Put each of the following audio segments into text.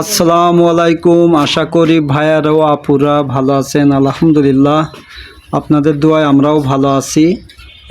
আসসালামু আলাইকুম। আশা করি ভাইয়ার ও আপুরা ভালো আছেন আলহামদুলিল্লাহ। আপনাদের দোয়ায় আমরাও ভালো আছি।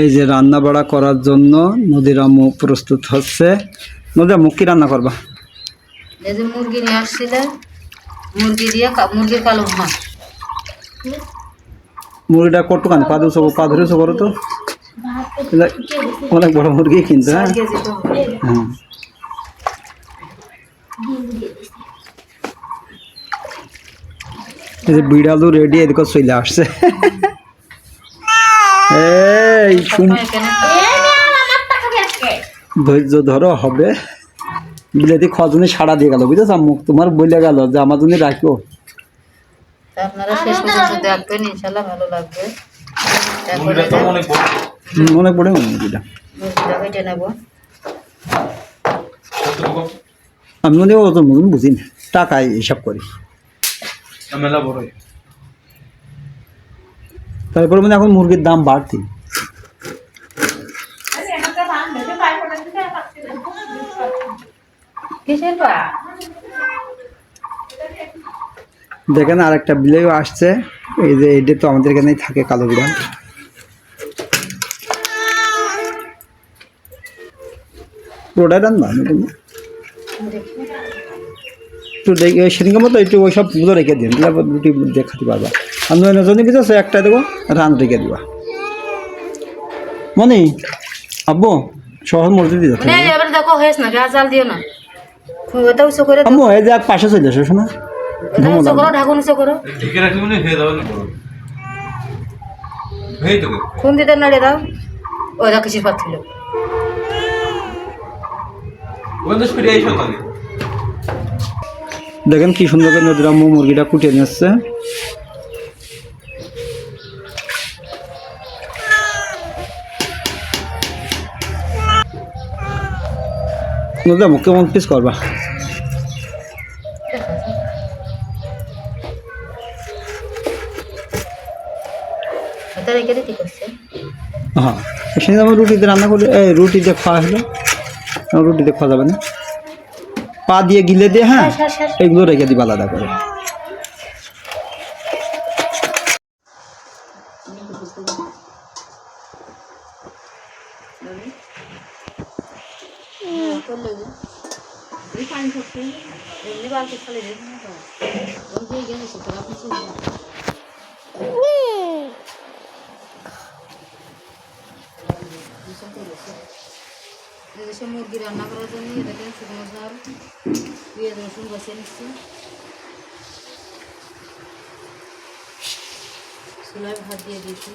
এই যে রান্না বাড়া করার জন্য নদীর আম্মু প্রস্তুত হচ্ছে। নদীর আম্মু কী রান্না করবা? এই যে মুরগি নিয়ে আসছিলে মুরগি দিয়ে মুরগির কালো ভাত মুরগিটা কটুকানি পা দুশো পা ধরেছো করো তো। অনেক বড় মুরগি কিন্তু হ্যাঁ চার কেজি তো হবে। হ্যাঁ এই যে বিড়ালু রেডি এদিকে চলে আসছে। এই শুন। ধৈর্য ধরো হবে। বিলেতি খজনে সাড়া দিয়ে গেল বুঝেছ? মুখ তোমার বলে গেল যে আমার জন্য রাখো। তা আপনারা শেষ পর্যন্ত দেখবেন ইনশাল্লাহ ভালো লাগবে। তারপরে যে হুম, অনেক বড় মুরগিটা মুরগিটা কেটে নেব। আমি মনে হয় অত মতন বুঝি না। টাকায় হিসাব করি। তারপরে মানে এখন মুরগির দাম বাড়তি। দেখেন আর একটা বিলেও আসছে। এই যে এটা তো আমাদের এখানেই থাকে কালো বিড়াল। পুরোটাই রান্না একটু দেখে সেদিনকে মতো একটু ওই সব সবগুলো রেখে দিন। তারপর রুটি দেখাতে পারবা। আর নয় নজনে বিজাছে একটা দেবো রান রেখে দিবা। মনে আব্বু শহর মসজিদ এবার দেখো হয়েছ না গ্যাস জাল দিও না। আম্মু এই যে পাশে চলে আসো শোনা। ঢাকুন করো কোন দিতে নাড়িয়ে দাও। ওই দেখো এসো তাহলে। দেখেন কি সুন্দর করে নদীর আম্মু মুরগিটা কুটিয়ে নিচ্ছে নদীর আম্মু কেমন পিস করবা? হ্যাঁ সেদিন আমার রুটিতে রান্না করে রুটিতে খাওয়া হলো রুটিতে খাওয়া যাবে না। পা দিয়ে গিলে দিয়ে হ্যাঁ? শ্বাস, শ্বাস। এগুলো রেখে দিবা আলাদা করে। এমনি বালতি এদেশে মুরগি রান্না করার জন্য এটাকে শুকনো ঝাল পেঁয়াজ, রসুন বসিয়ে নিচ্ছি। চুলায় ভাত দিয়ে দিয়েছি।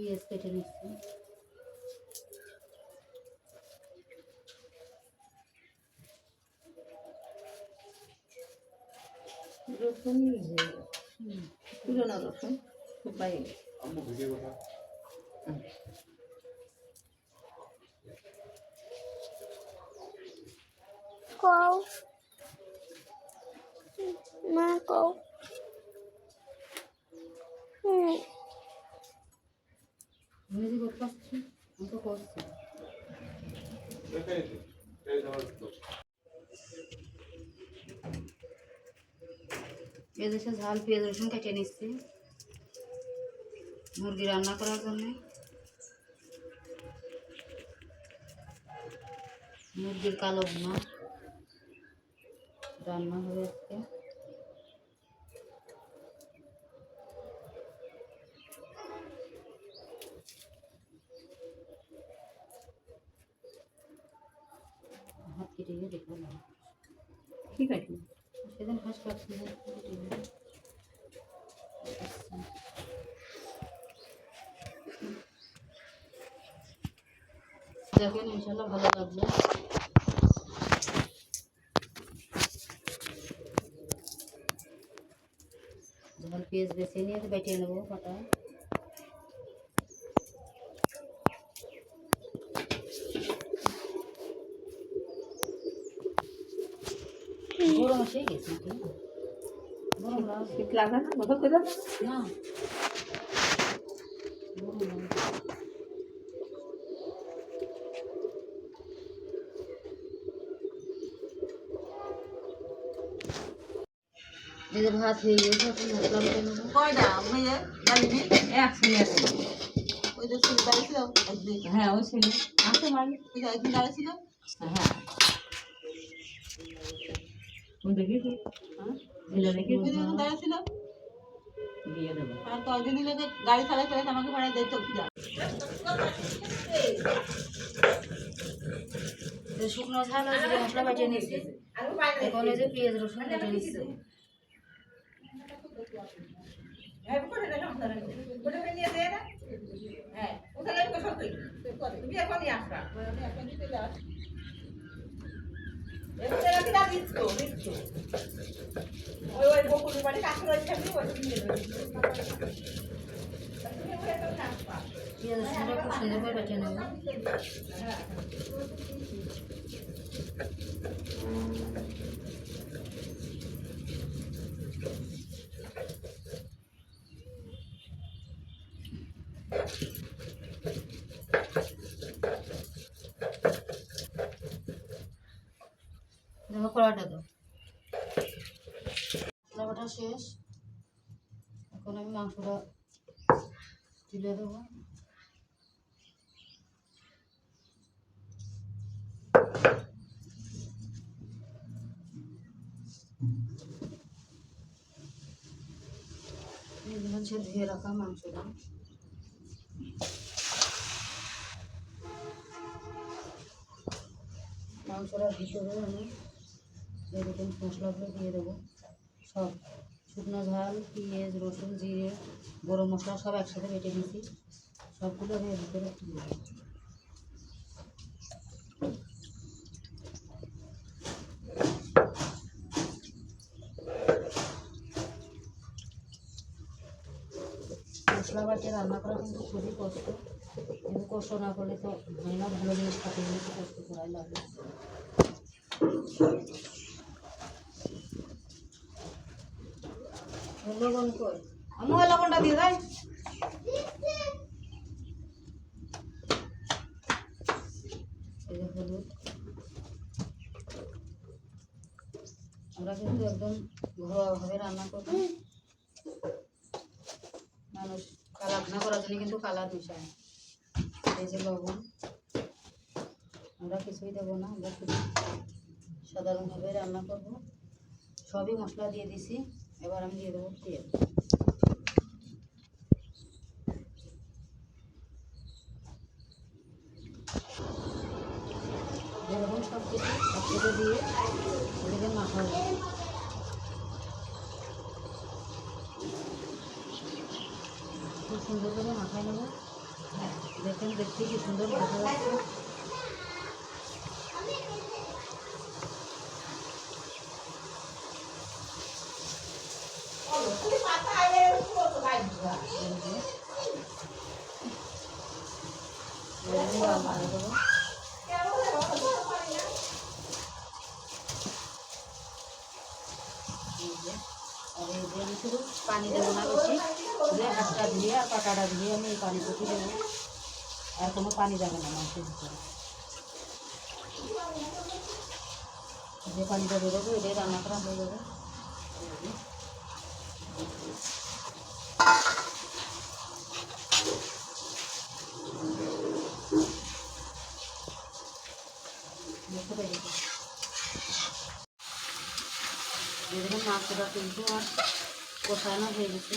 পেঁয়াজ কেটে নিচ্ছি। রসুন পুরোনো রসুন কও। মা কও। হুম। যে করতে পারছি আমি তো করছি এদেশে ঝাল, পেঁয়াজ, রসুন কেটে নিচ্ছি। মুরগি রান্না করার জন্য। মুরগির কালো ভুনা। রান্না হবে আজকে। হাত কেটে গিয়ে দেখো না ঠিক আছে সেদিন হাঁস কাটছি না, কেটে গিয়ে। আচ্ছা। দেখেন ইনশাল্লাহ ভালো লাগবে যখন পেঁয়াজ বেছে নিয়ে বেটে নেব পাটা এসে গেছে কি গরম লাউ শীত লাগবে না বোধ করে না গরম লাউ এই যে ভাত হয়ে গেছে এখন মশলা বেটে নেব কয়টা মেয়ে বাড়িতে একসঙ্গে আছে ওই যে ছেলে দাঁড়িয়েছিল একদিন হ্যাঁ ওই ছিল আছে বাড়ি ওই যে একদিন দাঁড়িয়েছিল হ্যাঁ তুমি দেখি তো হ্যাঁ দিতে শুকনো ঝাল আর মশলা বাটিয়ে নিয়েছি এখন যে পেঁয়াজ রসুন কেটে নিচ্ছি হ্যাঁ ওখানে করি তুমি এখনই আসবা? আমি এখনই চলে আস এবারে রাখি না দিচ্ছ দিচ্ছ ওই ওই বকুল বাড়ি কাছে রয়েছে আমি ওই নিয়ে যাব তুমি ওখানে তো আসবা পেঁয়াজ রসুনটা খুব সুন্দর করে বাটিয়ে নেব দেখো কড়াটা দাও। মশলাটা শেষ। এখন আমি মাংসটা তুলে দেবো। হচ্ছে ধুয়ে রাখা মাংসটা। মাংসটার ভিতরে আমি এরকম মশলাগুলো দিয়ে দেবো। সব শুকনো ঝাল, পেঁয়াজ, রসুন, জিরে, গরম মশলা সব একসাথে বেটে নিয়েছি। সবগুলো আমি ভিতরে দিয়ে মশলা বাটিয়ে রান্না করা কিন্তু খুবই কষ্ট। কিন্তু কষ্ট না করলে তো হয় না, ভালো জিনিস খাতে কষ্ট করাই লাগে। লবণ কই আমি ওই লবণটা দিয়ে দেয় এই যে হলুদ আমরা কিন্তু একদম ঘরোয়াভাবে রান্না করব মানুষ কালার না। করার জন্য কিন্তু কালার মিশায় এই যে লবণ আমরা কিছুই দেবো না আমরা সাধারণভাবে রান্না করব। সবই মশলা দিয়ে দিছি। এবার আমি দিয়ে দেবো তেল। সব কিছু দিয়ে খুব সুন্দর করে মাখায় নেব। দেখেন দেখতে কি সুন্দর যাচ্ছে এই যে। এরকম লাল করে দেবো। এই যে। আমি শুধু পানি দেবো না বেশি। দিয়ে হাতটা ধুয়ে আর পাটাটা ধুয়ে আমি এই পানিটুকু দেবো। আর কোনো পানি যাবে না মাংসের ভিতরে। যে পানিটা বেরোবে এটাই রান্না করা হয়ে যাবে এই যে। দেখতে পেরেছি যেরকম মাংসটা কিন্তু আর কষানো হয়ে গেছে।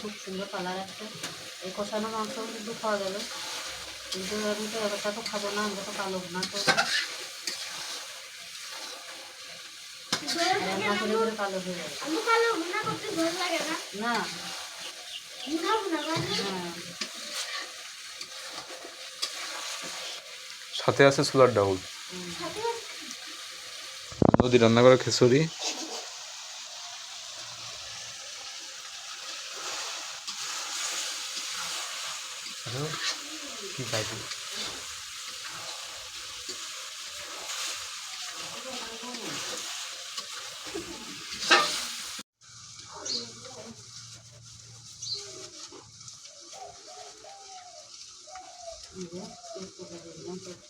খুব সুন্দর কালার আসছে। এই কষানো মাংস কিন্তু খাওয়া যাবে। কিন্তু আমি তো এবারটা তো খাব না আমরা তো কালো না, তো রান্না করে করে কালো হয়ে যাবে। আমি কালো ভুনা করতে ভয় লাগে না। না। ভুনা ভুনা হ্যাঁ। সাথে আছে ছোলার ডাউল। নদী রান্না করা খিচুড়ি কি এই যে তেজপাতা দিয়ে দিলাম তেজ-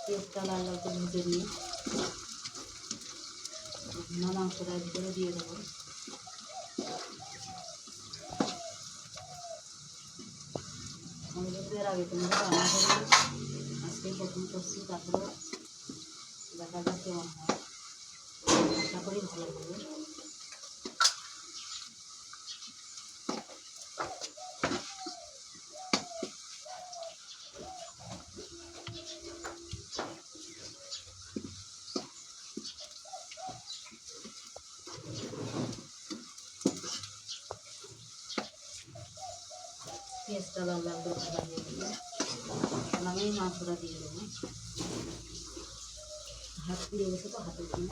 পেঁয়াজটা লাল লাল করে ভেজে নিয়ে ভুনা মাংসটা এর ভিতরে দিয়ে দেবো আমাদের এর আগে তুমি রান্না করি আজকে প্রথম করছি তারপরে দেখা যাক কেমন হয় আশা করি, ভালো হবে পেঁয়াজটা লাল লাল করে ভাজা মাংসটা দিয়ে দেবো। হাত পুড়ে গেছে তো, হাতের জন্য।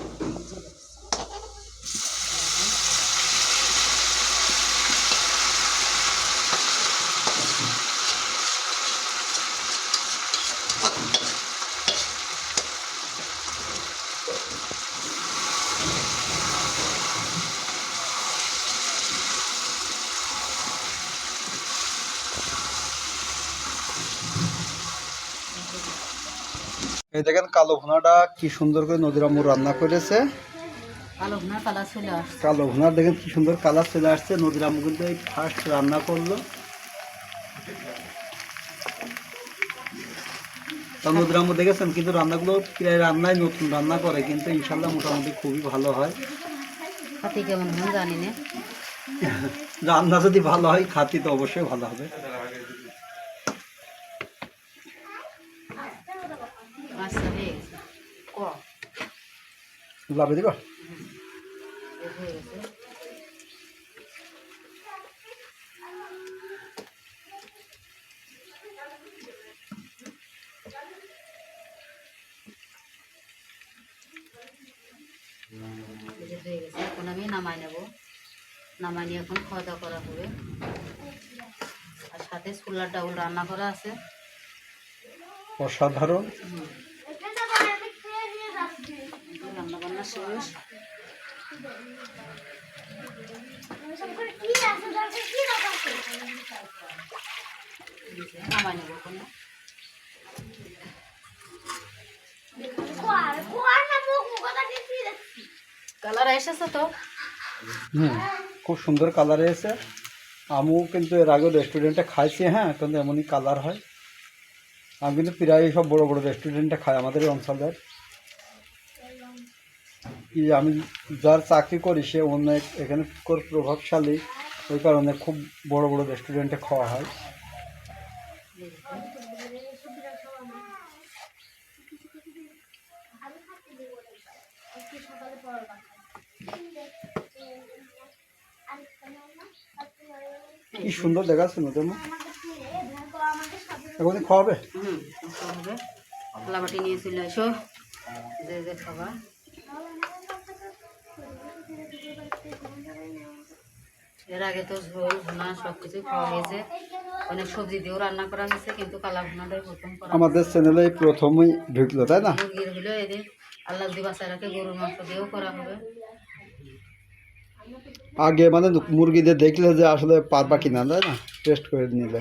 এই দেখেন কালো ভুনাটা কি সুন্দর করে নদীরামু রান্না করেছে। কালো ভুনার দেখেন কি সুন্দর কালার চলে আসছে। নদীরামু কিন্তু এই ফার্স্ট রান্না করল। দেখেছেন? কিন্তু রান্নাগুলো প্রায় রান্নায় নতুন রান্না করে কিন্তু ইনশাল্লাহ মোটামুটি খুবই ভালো হয়। হাতে কেমন জানি না। রান্না যদি ভালো হয় খাতি তো অবশ্যই ভালো হবে আচ্ছা হয়ে গেছে ক লাভে দিবা এখন আমি নামাই নেব। নামাই নিয়ে এখন খাওয়া দাওয়া করা হবে। আর সাথে ছোলার ডাউল রান্না করা আছে। অসাধারণ এখানে করে আমি খেয়ে নিয়ে যাচ্ছি খুব সুন্দর কালার এসেছে। আমিও কিন্তু এর আগে রেস্টুরেন্টে খাইছি হ্যাঁ কিন্তু এমনই কালার হয়। আমি কিন্তু প্রায় সব বড় বড় রেস্টুরেন্টে খাই, আমাদের অঞ্চলের। কি আমি যার চাকরি করি, সে অনেক এখানে প্রভাবশালী। ওই কারণে খুব বড় বড় রেস্টুরেন্টে খাওয়া হয়। কি সুন্দর দেখাচ্ছে না তেমন এখন খাওয়াবে? লাবাটি এসো। খাবার। এর আগে তো ঝোল ভুনা সব কিছু খাওয়া হয়েছে। অনেক সবজি দিয়েও রান্না করা হয়েছে কিন্তু কালা ভুনাটাই প্রথম করা আমাদের চ্যানেলে প্রথমই ঢুকলো তাই না? মুরগির হলেও এদের আল্লাহ যদি বাসায় রাখে গরুর মাংস দিয়েও করা হবে। আগে মানে মুরগিদের দেখলে যে আসলে পারবা কিনা তাই না? টেস্ট করে নিলে।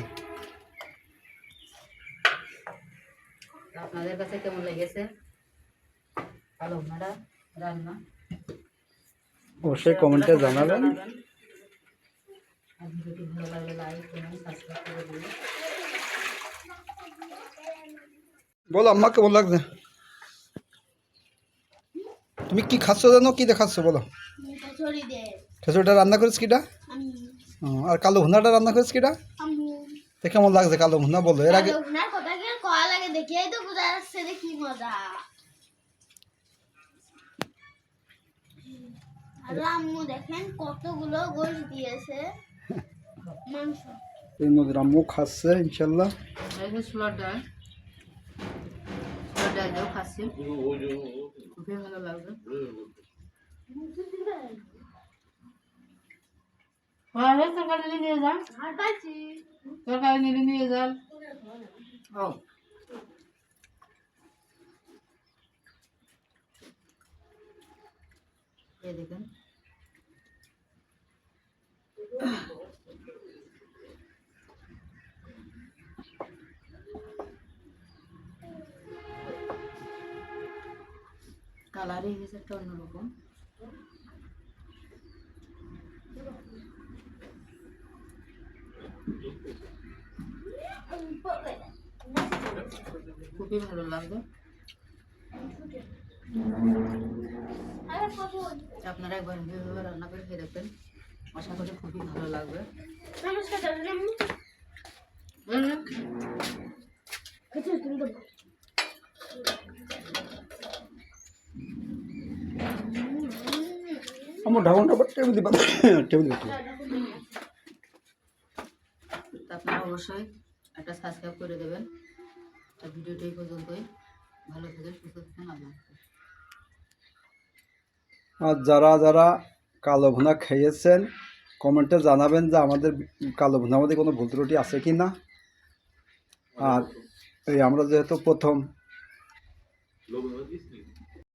আপনাদের কাছে কেমন লেগেছে? কালো ভুনাটা রান্না? অবশ্যই কমেন্টে জানাবেন। আর ভিডিওটি ভালো লাগলে লাইক কমেন্ট সাবস্ক্রাইব করে দিন বলো আম্মা কেমন লাগছে? তুমি কি খাচ্ছ জানো? কি দেখাচ্ছ বলো? খেচুড়িটা রান্না করেছ কিটা? আর কালো ভুনাটা রান্না করেছ কিটা? তো কেমন লাগছে কালো ভুনা বলো এর আগে আম্মু দেখেন কতগুলো গোশ দিয়েছে। মাংস এই নদীর আম্মু খাচ্ছে ইনশাল্লাহ এই যে ছোলার ডাল ছোলার ডাল দিয়েও খাচ্ছি খুবই ভালো লাগবে হ্যাঁ তরকারি নিয়ে নিয়ে যান আর পাইছি তরকারি নিয়ে নিয়ে যান ও এই দেখেন হয়েছে একটা অন্যরকম। খুবই ভালো লাগবে আপনারা একবার এভাবে রান্না করে খেয়ে দেখবেন আশা করি খুবই ভালো লাগবে। নমস্কার দাদা আমি হুম, কিছু তুমি দেবো আমার ঢাকনটা টেবিল দিবা টেবিল আপনারা অবশ্যই একটা সাবস্ক্রাইব করে দেবেন। আর ভিডিওটা এই পর্যন্তই। ভালো থাকেন সুস্থ থাকেন আর যারা যারা কালো ভুনা খেয়েছেন কমেন্টে জানাবেন যে আমাদের কালো ভুনার মধ্যে কোনো ভুল ত্রুটি আছে কি না আর এই আমরা যেহেতু প্রথম